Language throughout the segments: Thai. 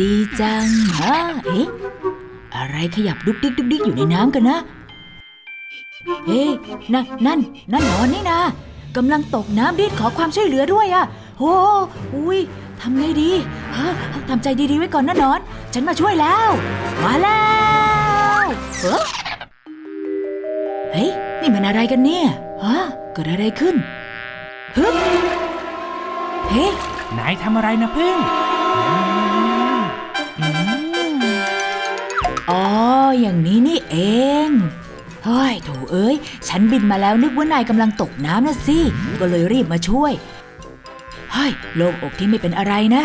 ดีจังฮะเอ๊ะอะไรขยับดุกดิกดุกดิกอยู่ในน้ำกันนะ เฮ้ยนั่นนั่นนั่นหนอนนี่นะกำลังตกน้ำดิ้นขอความช่วยเหลือด้วยอะโอ้อุ้ยทำไงดีฮะทำใจดีๆไว้ก่อนนะนอน ฉันมาช่วยแล้ว มาแล้วเฮ้ยนี่มันอะไรกันเนี่ยฮะเกิดอะไรขึ้นฮึบเฮ้ยนายทำอะไรนะพึ่ง อ๋อ อย่างนี้นี่เอง เฮ้ยโถเอ้ย ฉันบินมาแล้วนึกว่านายกำลังตกน้ำนะสิ ก็เลยรีบมาช่วย เฮ้ย โล่งอกที่ไม่เป็นอะไรนะ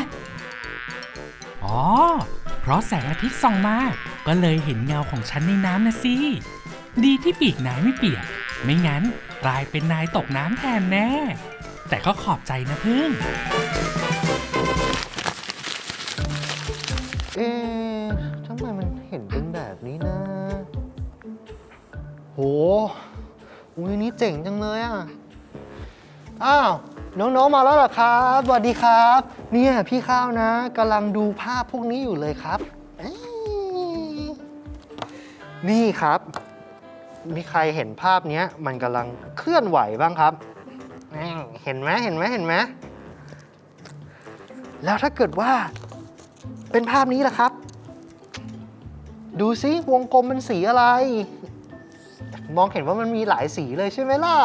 อ๋อ เพราะแสงอาทิตย์ส่องมา ก็เลยเห็นเงาของฉันในน้ำนะสิ ดีที่ปีกนายไม่เปียก ไม่งั้นกลายเป็นนายตกน้ำแทนแน่ แต่ก็ขอบใจนะเพึ่ง เอ๊ะทำไมมันเห็นเป็นแบบนี้นะ โหอุ้ยนี่เจ๋งจังเลยอะ อ้าว น้องๆ มาแล้วเหรอครับสวัสดีครับ เนี่ยพี่ข้าวนะกำลังดูภาพพวกนี้อยู่เลยครับเอ้ยนี่ครับ มีใครเห็นภาพเนี้ยมันกำลังเคลื่อนไหวบ้างครับนี่เห็นไหมเห็นไหมเห็นไหมแล้วถ้าเกิดว่า เป็นภาพนี้แหละครับ ดูซิวงกลมเป็นสีอะไร มองเห็นว่ามันมีหลายสีเลยใช่ไหมล่ะ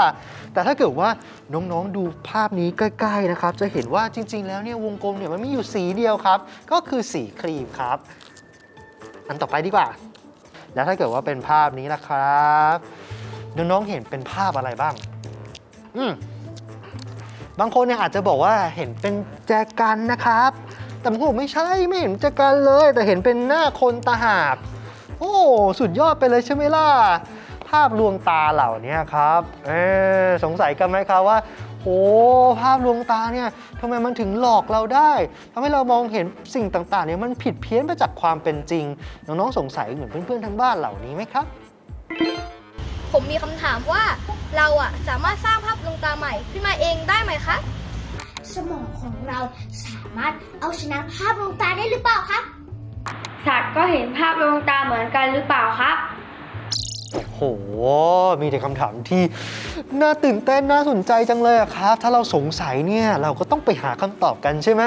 แต่ถ้าเกิดว่าน้องๆดูภาพนี้ใกล้ๆนะครับ จะเห็นว่าจริง ๆ แล้วเนี่ยวงกลมเนี่ยมันมีอยู่สีเดียวครับ ก็คือสีครีมครับ อันต่อไปดีกว่า แล้วถ้าเกิดว่าเป็นภาพนี้ล่ะครับน้องๆเห็นเป็นภาพอะไรบ้าง อืมบางคนเนี่ยอาจจะบอกว่าเห็นเป็นแจกันนะครับ แต่ผมบอกไม่ใช่ไม่เห็นแจกันเลย แต่เห็นเป็นหน้าคนตาหาบ โอ้สุดยอดไปเลยใช่ไหมล่ะ ภาพลวงตาเหล่านี้ครับเออสงสัยกันไหมครับว่าโอ้ภาพลวงตาเนี่ยทำไมมันถึงหลอกเราได้ทำให้เรามองเห็นสิ่งต่างๆเนี่ยมันผิดเพี้ยนไปจากความเป็นจริง น้องๆสงสัยเหมือนเพื่อนๆทั้งบ้านเหล่านี้ไหมครับ ผมมีคำถามว่าเราอะสามารถสร้างภาพลวงตาใหม่ขึ้นมาเองได้ไหมคะ สมองของเราสามารถเอาชนะภาพลวงตาได้หรือเปล่าครับ สัตว์ก็เห็นภาพลวงตาเหมือนกันหรือเปล่าครับโอ้โห มีแต่คำถามที่น่าตื่นเต้นน่าสนใจจังเลยอะครับ ถ้าเราสงสัยเนี่ยเราก็ต้องไปหาคำตอบกันใช่ไหม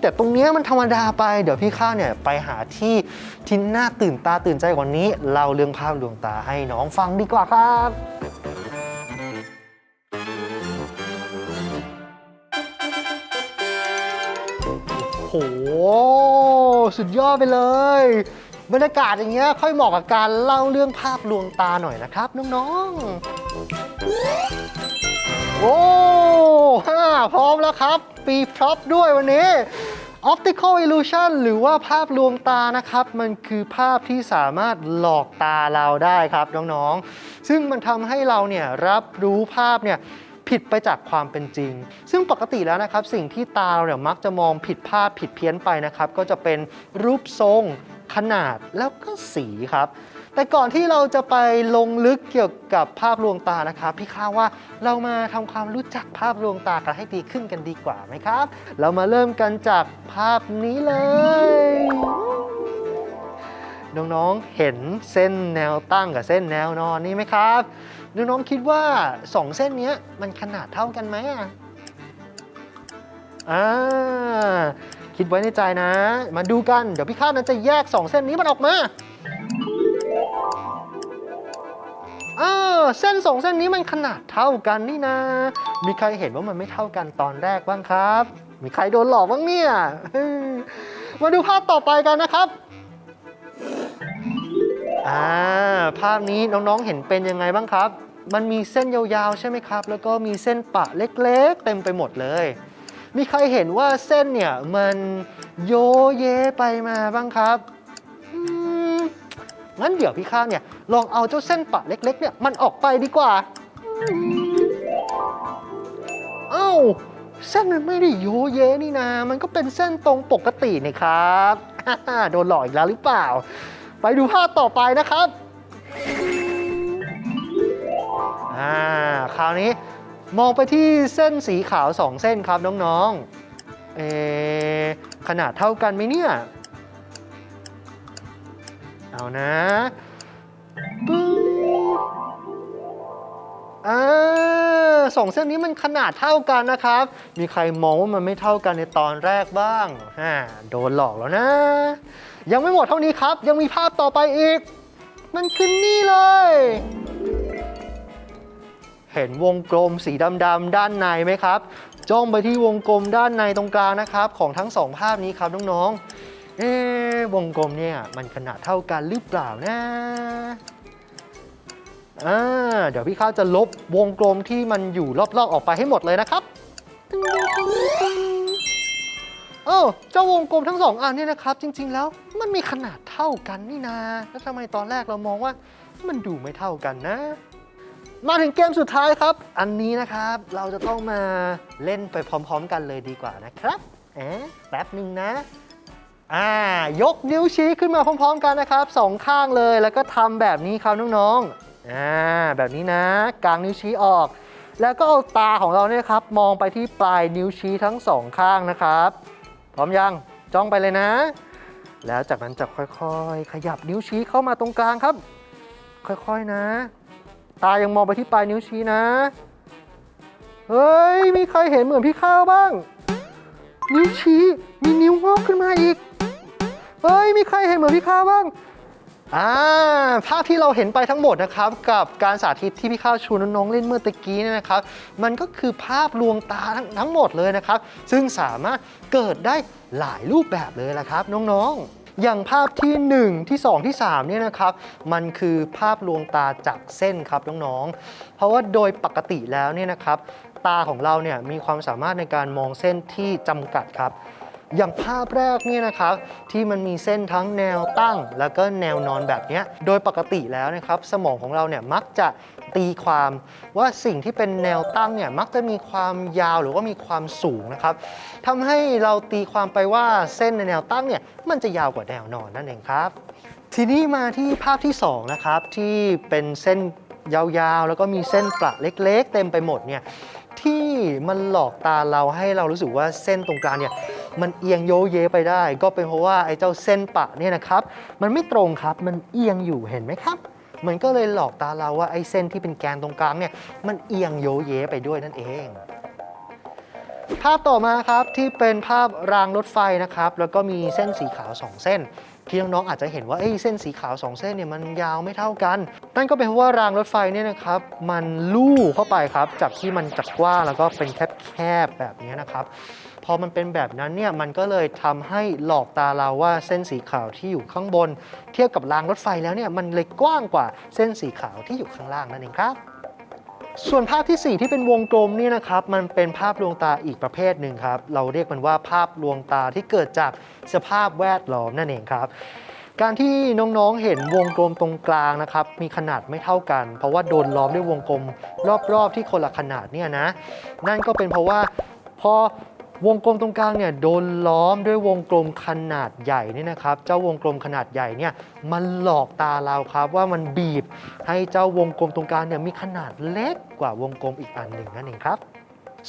แต่ตรงเนี้ยมันธรรมดาไป เดี๋ยวพี่ข้าวเนี่ยไปหาที่ที่น่าตื่นตาตื่นใจกว่านี้เล่าเรื่องภาพลวงตาให้น้องฟังดีกว่าครับ ห สุดยอดไปเลย บรรยากาศอย่างเงี้ยค่อยเหมาะกับการเล่าเรื่องภาพลวงตาหน่อยนะครับ น้องๆ โอ้ฮ่าพร้อมแล้วครับ ปีพร็อพด้วยวันนี้ Optical Illusion หรือว่าภาพลวงตานะครับ มันคือภาพที่สามารถหลอกตาเราได้ครับน้องๆ ซึ่งมันทำให้เราเนี่ยรับรู้ภาพเนี่ย ผิดไปจากความเป็นจริง ซึ่งปกติแล้วนะครับสิ่งที่ตาเราเนี่ยมักจะมองผิดพลาดผิดเพี้ยนไปนะครับ ก็จะเป็นรูปทรง ขนาดแล้วก็สีครับ แต่ก่อนที่เราจะไปลงลึกเกี่ยวกับภาพลวงตานะครับ พี่ข้าว่าเรามาทำความรู้จักภาพลวงตากันให้ดีขึ้นกันดีกว่าไหมครับ เรามาเริ่มกันจากภาพนี้เลยน้องๆ เห็นเส้นแนวตั้งกับเส้นแนวนอนนี่ไหมครับ น้องๆคิดว่า 2 เส้นเนี้ยมันขนาดเท่ากันไหมอะอ่าคิดไว้ในใจนะ มาดูกัน เดี๋ยวพี่ข้านั้นจะแยก 2 เส้นนี้มันออกมาอ้าวเส้นสองเส้นนี้มันขนาดเท่ากันนี่นะ มีใครเห็นว่ามันไม่เท่ากันตอนแรกบ้างครับ มีใครโดนหลอกบ้างเนี่ย มาดูภาพต่อไปกันนะครับ อ่า ภาพนี้น้องๆเห็นเป็นยังไงบ้างครับ มันมีเส้นยาวๆ ใช่ไหมครับ แล้วก็มีเส้นปะเล็กๆ เต็มไปหมดเลย มีใครเห็นว่าเส้นเนี่ยมันโยเยไปมาบ้างครับงั้นเดี๋ยวพี่ข้าวเนี่ยลองเอาเจ้าเส้นปะเล็กๆ เนี่ยมันออกไปดีกว่า เอ้าเส้นมันไม่ได้โยเยนี่นามันก็เป็นเส้นตรงปกตินี่ครับ โดนหลอกอีกแล้วหรือเปล่า ไปดูภาพต่อไปนะครับ อ่าคราวนี้มองไปที่เส้นสีขาวสองเส้นครับน้องๆเอะขนาดเท่ากันไหมเนี่ย เอานะปึ้งอ่าสองเส้นนี้มันขนาดเท่ากันนะครับ มีใครมองว่ามันไม่เท่ากันในตอนแรกบ้างอ่าโดนหลอกแล้วนะ ยังไม่หมดเท่านี้ครับ ยังมีภาพต่อไปอีก มันคือนี่เลย เห็นวงกลมสีดำๆด้านในไหมครับ จ้องไปที่วงกลมด้านในตรงกลางนะครับ ของทั้งสองภาพนี้ครับน้องๆ เอ๊วงกลมเนี่ยมันขนาดเท่ากันหรือเปล่านะอ่าเดี๋ยวพี่ข้าวจะลบวงกลมที่มันอยู่รอบๆออกไปให้หมดเลยนะครับเอ้เจ้าวงกลมทั้งสองอันเนี่ยนะครับ จริง ๆ แล้วมันมีขนาดเท่ากันนี่นา แล้วทำไมตอนแรกเรามองว่า มันดูไม่เท่ากันนะ มาถึงเกมสุดท้ายครับ อันนี้นะครับ เราจะต้องมาเล่นไปพร้อม ๆ กันเลยดีกว่านะครับเอ๊ะแป๊บหนึ่งนะ อ่า ยกนิ้วชี้ขึ้นมาพร้อม ๆ กันนะครับสองข้างเลยแล้วก็ทำแบบนี้ครับน้องๆอ่าแบบนี้นะ กางนิ้วชี้ออก แล้วก็เอาตาของเราเนี่ยครับ มองไปที่ปลายนิ้วชี้ทั้งสองข้างนะครับ พร้อมยังจ้องไปเลยนะ แล้วจากนั้นจะค่อยๆ ขยับนิ้วชี้เข้ามาตรงกลางครับ ค่อยๆนะ ตายังมองไปที่ปลายนิ้วชี้นะ เฮ้ย มีใครเห็นเหมือนพี่ข้าวบ้าง นิ้วชี้มีนิ้วงอกขึ้นมาอีก เฮ้ย มีใครเห็นเหมือนพี่ข้าวบ้าง อ่า ภาพที่เราเห็นไปทั้งหมดนะครับ กับการสาธิตที่พี่ข้าวชวนน้องๆเล่นเมื่อตะกี้เนี่ยนะครับ มันก็คือภาพลวงตาทั้งทั้งหมดเลยนะครับ ซึ่งสามารถเกิดได้หลายรูปแบบเลยละครับ น้องๆ อย่างภาพที่ 1 ที่ 2 ที่ 3 เนี่ยนะครับ มันคือภาพลวงตาจากเส้นครับน้องๆ เพราะว่าโดยปกติแล้วเนี่ยนะครับ ตาของเราเนี่ยมีความสามารถในการมองเส้นที่จำกัดครับ อย่างภาพแรกเนี่ยนะครับที่มันมีเส้นทั้งแนวตั้ง แล้วก็แนวนอนแบบนี้โดยปกติแล้วนะครับสมองของเราเนี่ยมักจะตีความว่าสิ่งที่เป็นแนวตั้งเนี่ยมักจะมีความยาวหรือว่ามีความสูงนะครับทำให้เราตีความไปว่าเส้นในแนวตั้งเนี่ยมันจะยาวกว่าแนวนอนนั่นเองครับ ทีนี้มาที่ภาพที่สองนะครับที่เป็นเส้นยาวๆ แล้วก็มีเส้นประเล็กๆ เต็มไปหมดเนี่ยที่มันหลอกตาเราให้เรารู้สึกว่าเส้นตรงกลางเนี่ย มันเอียงโยเยไปได้ ก็เป็นเพราะว่าไอ้เจ้าเส้นปะเนี่ยนะครับ มันไม่ตรงครับมันเอียงอยู่เห็นไหมครับ มันก็เลยหลอกตาเราว่าไอ้เส้นที่เป็นแกนตรงกลางเนี่ยมันเอียงโยเยไปด้วยนั่นเองภาพต่อมาครับที่เป็นภาพรางรถไฟนะครับ แล้วก็มีเส้นสีขาว 2 เส้น ที่น้องๆอาจจะเห็นว่าเอ้เส้นสีขาว 2 เส้นเนี่ยมันยาวไม่เท่ากัน นั่นก็เป็นเพราะว่ารางรถไฟเนี่ยนะครับ มันลู่เข้าไปครับจากที่มันจักกว้างแล้วก็เป็นแคบๆแบบนี้นะครับ พอมันเป็นแบบนั้นเนี่ยมันก็เลยทำให้หลอกตาเราว่าเส้นสีขาวที่อยู่ข้างบน เทียบกับรางรถไฟแล้วเนี่ยมันเลยกว้างกว่าเส้นสีขาวที่อยู่ข้างล่างนั่นเองครับส่วนภาพทีสี่ 4 ที่เป็นวงกลมนี่นะครับมันเป็นภาพลวงตาอีกประเภทหนึ่งครับ เราเรียกมันว่าภาพลวงตาที่เกิดจากสภาพแวดล้อมนั่นเองครับ การที่น้องๆเห็นวงกลมตรงกลางนะครับมีขนาดไม่เท่ากัน เพราะว่าโดนล้อมด้วยวงกลมรอบๆที่คนละขนาดเนี่ยนะ นั่นก็เป็นเพราะว่าพอ วงกลมตรงกลางเนี่ยโดนล้อมด้วยวงกลมขนาดใหญ่นี่นะครับ เจ้าวงกลมขนาดใหญ่เนี่ยมันหลอกตาเราครับว่ามันบีบ ให้เจ้าวงกลมตรงกลางเนี่ยมีขนาดเล็กกว่าวงกลมอีกอันหนึ่งนั่นเองครับ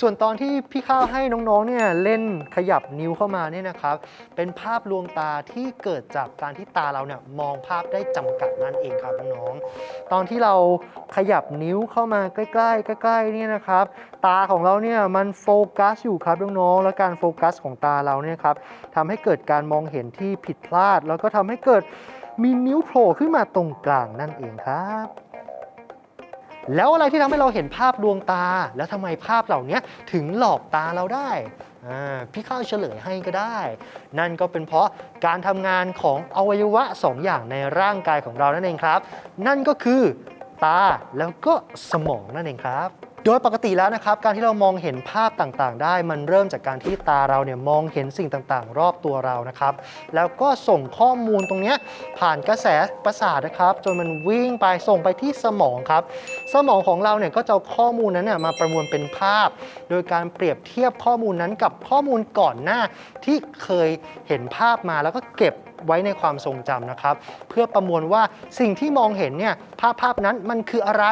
ส่วนตอนที่พี่ข้าวให้น้องๆเนี่ยเล่นขยับนิ้วเข้ามาเนี่ยนะครับ เป็นภาพลวงตาที่เกิดจากการที่ตาเราเนี่ยมองภาพได้จำกัดนั่นเองครับน้องๆตอนที่เราขยับนิ้วเข้ามาใกล้ๆใกล้ๆเนี่ยนะครับ ตาของเราเนี่ยมันโฟกัสอยู่ครับน้องๆแล้วการโฟกัสของตาเราเนี่ยครับทำให้เกิดการมองเห็นที่ผิดพลาด แล้วก็ทำให้เกิดมีนิ้วโผล่ขึ้นมาตรงกลางนั่นเองครับ แล้วอะไรที่ทำให้เราเห็นภาพดวงตา แล้วทำไมภาพเหล่านี้ถึงหลอกตาเราได้พี่ข้าวเฉลยให้ก็ได้ นั่นก็เป็นเพราะการทำงานของอวัยวะสองอย่างในร่างกายของเรานั่นเองครับ นั่นก็คือตาแล้วก็สมองนั่นเองครับ โดยปกติแล้วนะครับการที่เรามองเห็นภาพต่างๆ ได้ มันเริ่มจากการที่ตาเราเนี่ยมองเห็นสิ่งต่างๆ รอบตัวเรานะครับ แล้วก็ส่งข้อมูลตรงนี้ผ่านกระแสประสาทนะครับ จนมันวิ่งไปส่งไปที่สมองครับ สมองของเราเนี่ยก็จะข้อมูลนั้นเนี่ยมาประมวลเป็นภาพ โดยการเปรียบเทียบข้อมูลนั้นกับข้อมูลก่อนหน้าที่เคยเห็นภาพมาแล้วก็เก็บ ไว้ในความทรงจำนะครับ เพื่อประมวลว่าสิ่งที่มองเห็นเนี่ยภาพภาพนั้นมันคืออะไร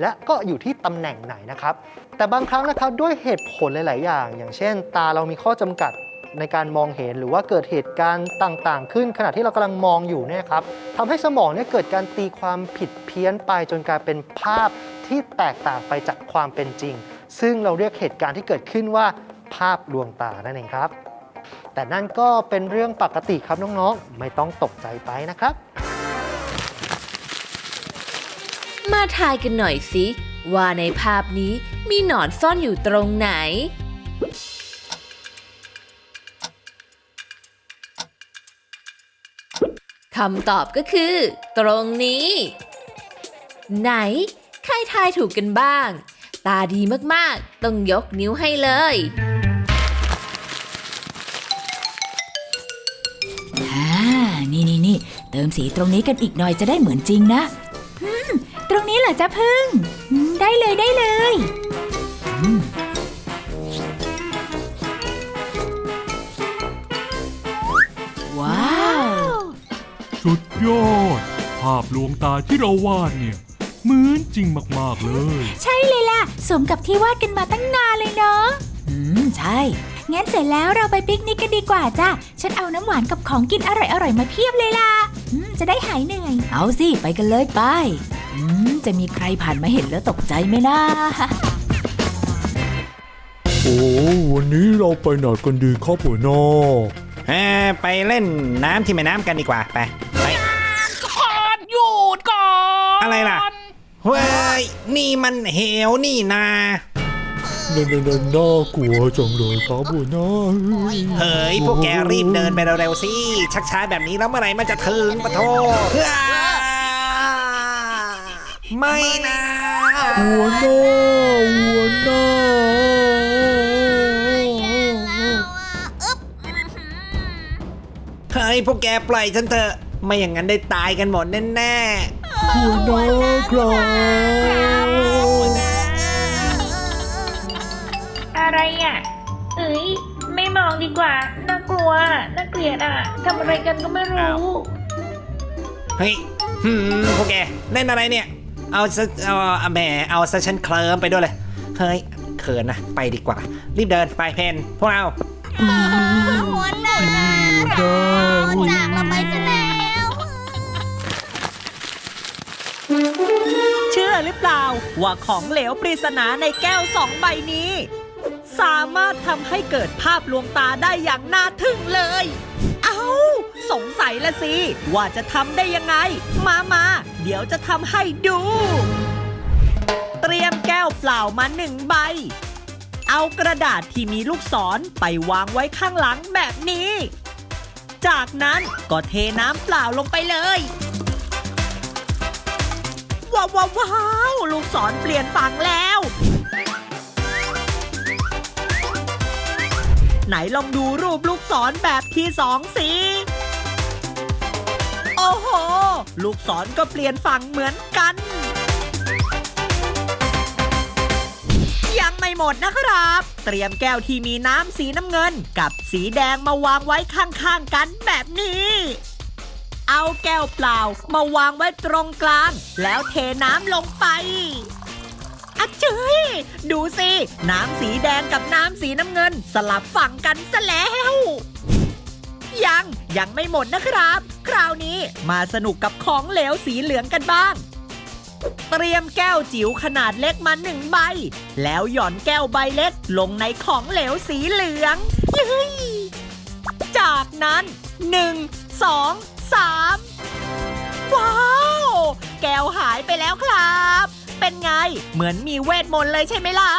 และก็อยู่ที่ตำแหน่งไหนนะครับ แต่บางครั้งนะครับด้วยเหตุผลหลาย ๆ อย่าง อย่างเช่น ตาเรามีข้อจำกัดในการมองเห็นหรือว่าเกิดเหตุการณ์ต่างๆ ขึ้น ขณะที่เรากำลังมองอยู่เนี่ยครับทำให้สมองเนี่ยเกิดการตีความผิดเพี้ยนไปจนกลายเป็นภาพที่แตกต่างไปจากความเป็นจริง ซึ่งเราเรียกเหตุการณ์ที่เกิดขึ้นว่าภาพลวงตานั่นเองครับ แต่นั่นก็เป็นเรื่องปกติครับน้องๆ ไม่ต้องตกใจไปนะครับ มาทายกันหน่อยสิ ว่าในภาพนี้มีหนอนซ่อนอยู่ตรงไหน คำตอบก็คือ ตรงนี้ ไหน ใครทายถูกกันบ้าง ตาดีมากๆ ต้องยกนิ้วให้เลย ติมสีตรงนี้กันอีกหน่อยจะได้เหมือนจริงนะอืมตรงนี้เหรอจ๊ะพึ่งอืมได้เลยได้เลยอืมว้าว สุดยอด ภาพลวงตาที่เราวาดเนี่ยเหมือนจริงมาก ๆ เลย ใช่เลยล่ะ สมกับที่วาดกันมาตั้งนานเลยเนาะอืม ใช่ งั้นเสร็จแล้วเราไปปิกนิกกันดีกว่าจ้ะ ฉันเอาน้ำหวานกับของกินอร่อยๆมาเพียบเลยล่ะอืมจะได้หายเหนื่อย เอาสิ ไปกันเลยไป อืมจะมีใครผ่านมาเห็นแล้วตกใจไหมนะ โอ้วันนี้เราไปไหนกันดีครับหัวหน้าเอ่อไปเล่นน้ำที่แม่น้ำกันดีกว่าไปไปก่อนหยุดก่อนอะไรล่ะเฮ้ยนี่มันเหวนี่นา น่าน่นน่ากลัวจังเลยครับหัวหน้าเฮ้ย พวกแกรีบเดินไปเร็วๆสิ ชักช้าแบบนี้แล้วเมื่อไหร่มันจะถึงปะโทไม่นะหัวหน้าหัวหน้าเฮ้ย พวกแกปล่อยฉันเถอะ ไม่อย่างนั้นได้ตายกันหมดแน่หัวหน้าครับ ดีกว่า น่ากลัว น่าเกลียดอะทำอะไรกันก็ไม่รู้ๆเฮ้ยหืมพวกแกเล่นอะไรเนี่ย เอาซะเอาเอาแหมเอาซะฉันเคลิมไปด้วยเลย เฮ้ยเขินนะ ไปดีกว่า รีบเดินไปเพนพวกเรา หัวหน้าจากเราไปซะแล้วเชื่อหรือเปล่า ว่าของเหลวปริศนาในแก้วสองใบนี้ สามารถทำให้เกิดภาพลวงตาได้อย่างน่าทึ่งเลย เอา้า สงสัยละสิ ว่าจะทำได้ยังไง มามาเดี๋ยวจะทำให้ดู เตรียมแก้วเปล่ามาหนึ่งใบ เอากระดาษที่มีลูกศรไปวางไว้ข้างหลังแบบนี้ จากนั้นก็เทน้ำเปล่าลงไปเลยว้าวว้าวว้าวลูกศรเปลี่ยนฝั่งแล้ว ไหนลองดูรูปลูกศรแบบที่สองสิโอ้โห ลูกศรก็เปลี่ยนฝั่งเหมือนกัน ยังไม่หมดนะครับ เตรียมแก้วที่มีน้ำสีน้ำเงิน กับสีแดงมาวางไว้ข้างๆกันแบบนี้เอาแก้วเปล่ามาวางไว้ตรงกลาง แล้วเทน้ำลงไป อะเจ้ยดูสิ น้ำสีแดงกับน้ำสีน้ำเงิน สลับฝั่งกันซะแล้ว ยังยังไม่หมดนะครับ คราวนี้มาสนุกกับของเหลวสีเหลืองกันบ้าง เตรียมแก้วจิ๋วขนาดเล็กมาหนึ่งใบ แล้วหย่อนแก้วใบเล็กลงในของเหลวสีเหลืองย้ยจากนั้นหนึ่งสองสามว้าว แก้วหายไปแล้วครับ เป็นไง เหมือนมีเวทมนต์เลยใช่ไหมล่ะ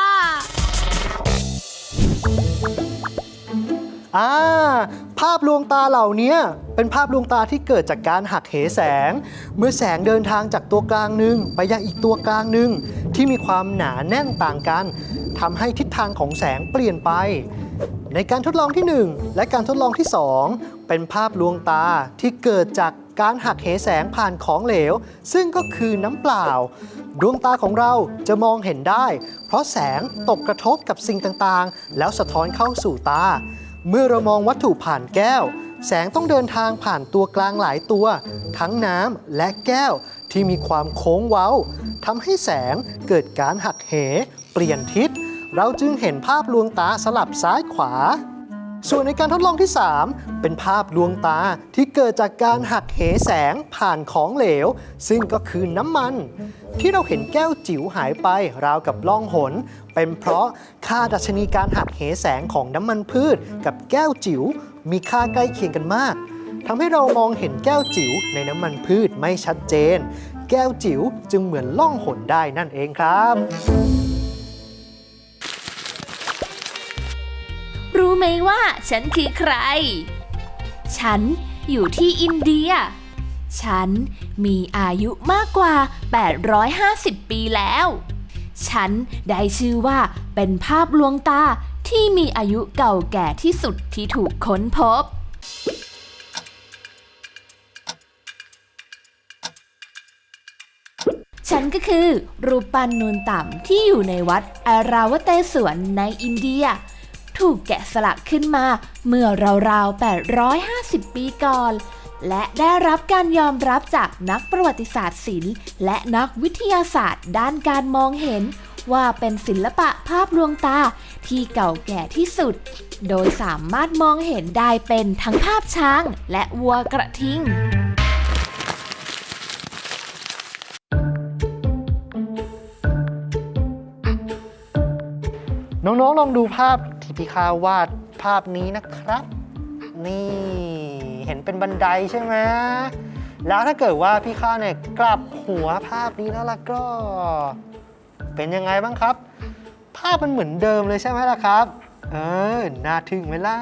อ่า ภาพลวงตาเหล่านี้เป็นภาพลวงตาที่เกิดจากการหักเหแสง เมื่อแสงเดินทางจากตัวกลางหนึ่งไปยังอีกตัวกลางหนึ่งที่มีความหนาแน่นต่างกันทำให้ทิศทางของแสงเปลี่ยนไป ในการทดลองที่ 1 และการทดลองที่ 2 เป็นภาพลวงตาที่เกิดจาก การหักเหแสงผ่านของเหลว ซึ่งก็คือน้ำเปล่า ดวงตาของเราจะมองเห็นได้ เพราะแสงตกกระทบกับสิ่งต่างๆ แล้วสะท้อนเข้าสู่ตา เมื่อเรามองวัตถุผ่านแก้ว แสงต้องเดินทางผ่านตัวกลางหลายตัว ทั้งน้ำและแก้วที่มีความโค้งเว้าทำให้แสงเกิดการหักเห เปลี่ยนทิศ เราจึงเห็นภาพลวงตาสลับซ้ายขวา ส่วนในการทดลองที่ 3 เป็นภาพลวงตาที่เกิดจากการหักเหแสงผ่านของเหลว ซึ่งก็คือน้ำมัน ที่เราเห็นแก้วจิ๋วหายไปราวกับล่องหน เป็นเพราะค่าดัชนีการหักเหแสงของน้ำมันพืช กับแก้วจิ๋วมีค่าใกล้เคียงกันมากทำให้เรามองเห็นแก้วจิ๋วในน้ำมันพืชไม่ชัดเจน แก้วจิ๋วจึงเหมือนล่องหนได้นั่นเองครับ ไหมว่าฉันคือใคร ฉันอยู่ที่อินเดีย ฉันมีอายุมากกว่า 850 ปีแล้ว ฉันได้ชื่อว่าเป็นภาพลวงตาที่มีอายุเก่าแก่ที่สุดที่ถูกค้นพบฉันก็คือรูปปั้นนูนต่ำที่อยู่ในวัดอาราวเตสวนในอินเดีย ถูกแกะสลักขึ้นมา เมื่อราวๆ 850 ปีก่อน และได้รับการยอมรับจากนักประวัติศาสตร์ศิลป์ และนักวิทยาศาสตร์ ด้านการมองเห็น ว่าเป็นศิลปะภาพลวงตาที่เก่าแก่ที่สุด โดยสามารถมองเห็นได้เป็นทั้งภาพช้างและวัวกระทิงน้องๆ ลองดูภาพ ที่พี่าวาดภาพนี้นะครับ นี่เห็นเป็นบันไดใช่ไหมแล้วถ้าเกิดว่าพี่ข้าเนี่ยกลับหัวภาพนี้แล้วล่ะก็ เป็นยังไงบ้างครับ ภาพมันเหมือนเดิมเลยใช่ไหมล่ะครับ เออน่าทึ่งไหมล่ะ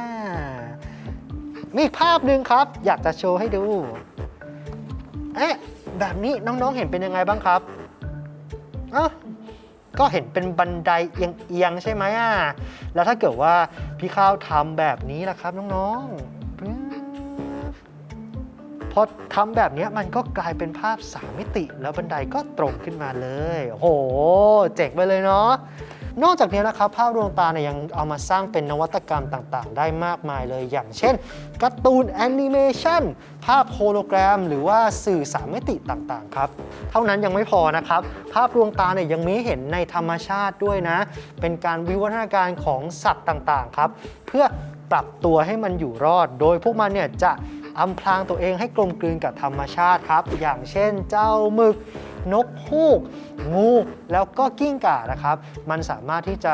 มีอีกภาพหนึ่งครับ อยากจะโชว์ให้ดูเอ๊ะแบบนี้น้องๆเห็นเป็นยังไงบ้างครับอะ ก็เห็นเป็นบันไดเอียงๆใช่ไหมอะแล้วถ้าเกิดว่าพี่ข้าวทำแบบนี้ล่ะครับน้องๆพอทำแบบนี้มันก็กลายเป็นภาพสามมิติ แล้วบันไดก็ตรงขึ้นมาเลยโหเจ๋งไปเลยเนาะ นอกจากนี้นะครับภาพดวงตาเนี่ยยังเอามาสร้างเป็นนวัตกรรมต่างๆ ได้มากมายเลย อย่างเช่นการ์ตูนแอนิเมชันภาพโฮโลแกรม หรือว่าสื่อสามมิติต่างๆครับเท่านั้นยังไม่พอนะครับ ภาพดวงตาเนี่ยยังมีเห็นในธรรมชาติด้วยนะ เป็นการวิวัฒนาการของสัตว์ต่างๆครับเพื่อปรับตัวให้มันอยู่รอด โดยพวกมันเนี่ยจะ อำพรางตัวเองให้กลมกลืนกับธรรมชาติครับ อย่างเช่นเจ้าหมึก นกฮูก งูแล้วก็กิ้งก่านะครับ มันสามารถที่จะ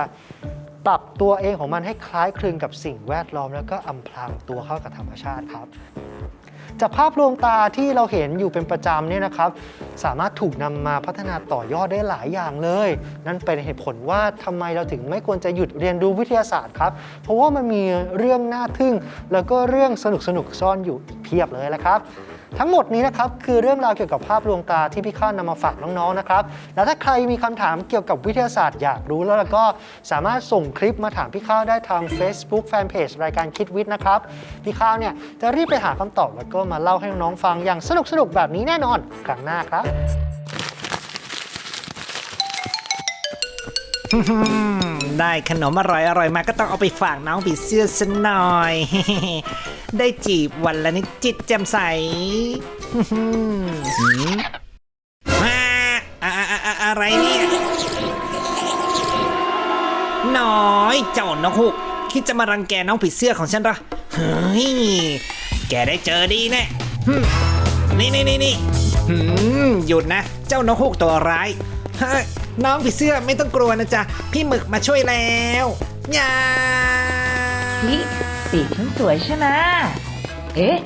ปรับตัวเองของมันให้คล้ายคลึงกับสิ่งแวดล้อม แล้วก็อำพรางตัวเข้ากับธรรมชาติครับ จากภาพลวงตาที่เราเห็นอยู่เป็นประจำเนี่ยนะครับ สามารถถูกนำมาพัฒนาต่อยอดได้หลายอย่างเลย นั่นเป็นเหตุผลว่าทำไมเราถึงไม่ควรจะหยุดเรียนรู้วิทยาศาสตร์ครับ เพราะว่ามันมีเรื่องน่าทึ่ง แล้วก็เรื่องสนุกสนุกซ่อนอยู่อีกเพียบเลยละครับ ทั้งหมดนี้นะครับคือเรื่องราวเกี่ยวกับภาพลวงตาที่พี่ข้านำมาฝากน้องๆนะครับแล้วถ้าใครมีคำถามเกี่ยวกับวิทยาศาสตร์อยากรู้แล้วก็สามารถส่งคลิปมาถามพี่ข้าวได้ทาง Facebook Fanpage รายการคิดวิทย์นะครับพี่ข้าวเนี่ยจะรีบไปหาคำตอบแล้วก็มาเล่าให้น้องๆฟังอย่างสนุกๆแบบนี้แน่นอนครั้งหน้าครับ ได้ขนมอร่อยอร่อยมาก็ต้องเอาไปฝากน้องผีเสื้อสนหน่อย ได้จีบวันละนิดจิตแจ่มใสหืมอ่าอะอะอะอะไรเนี่ย น้อยเจ้านกฮูกคิดจะมารังแกน้องผีเสื้อของฉันเหรอ เฮ้ย แกได้เจอดีแน่นี่นี่นี่นี่หืมหยุดนะ เจ้านกฮูกตัวร้าย เฮ้ย น้องผีเสื้อไม่ต้องกลัวนะจ๊ะ พี่หมึกมาช่วยแล้วยานี่ปีกฉันสวยใช่ไหมเอ๊ะ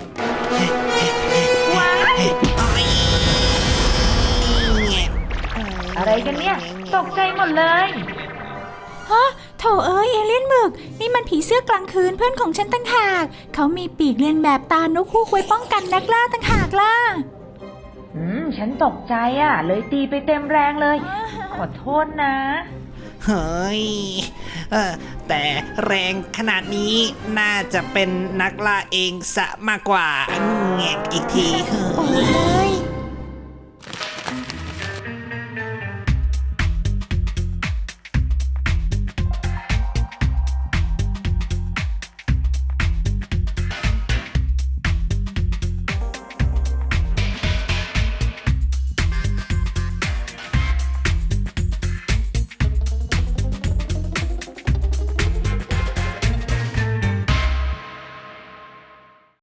ว้ายอะไรกันเนี่ย ตกใจหมดเลยฮะโถเอ้ยเอเลี่ยนหมึก นี่มันผีเสื้อกลางคืนเพื่อนของฉันตั้งหาก เขามีปีกเลียนแบบตานกฮูกไว้ป้องกันนักล่าตั้งหากล่ะอืม ฉันตกใจอะ เลยตีไปเต็มแรงเลย ขอโทษนะ เฮ้ย เออแต่แรงขนาดนี้น่าจะเป็นนักล่าเองสะมากกว่าแงกอีกที เฮ้ยโอ้ย